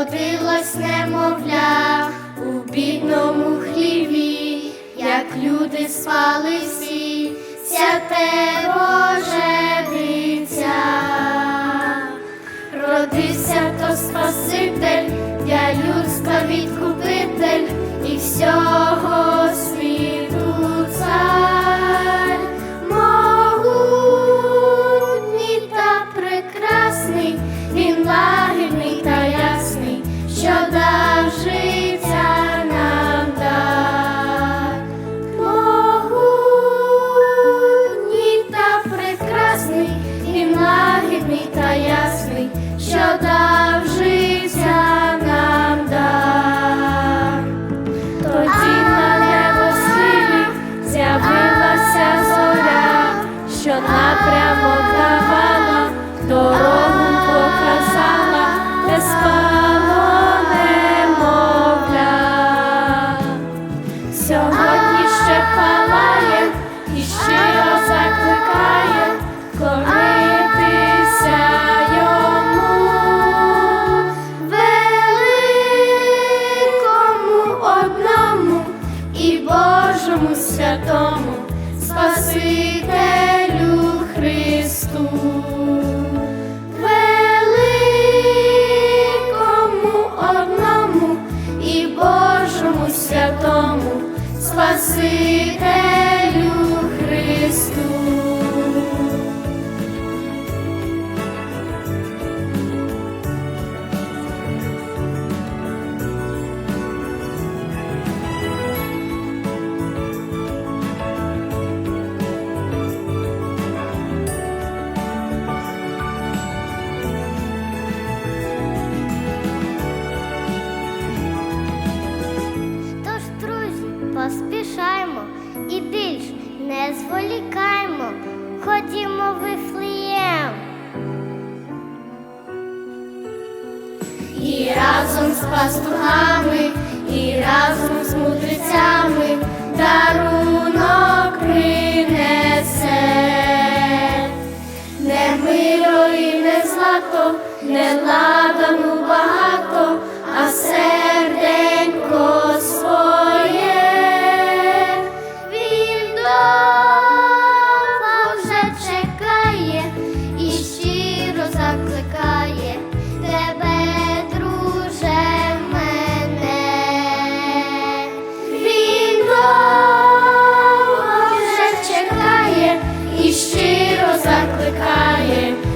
родилось немовля у бідному хліві, як люди спали всі, святе Боже дитя. Родився то Спаситель, для людства відкупитель і всього світу цар. Могутній та прекрасний, він лагідний та ясний, що дав життя нам дар. Тоді на небосхилі з'явилася зоря, що напрямок Спасителю Христу. Великому одному і Божому святому Спасителю зволікаймо, ходімо вифлеєм. І разом з пастухами, і разом з мудрецями дарунок. Jerusalén.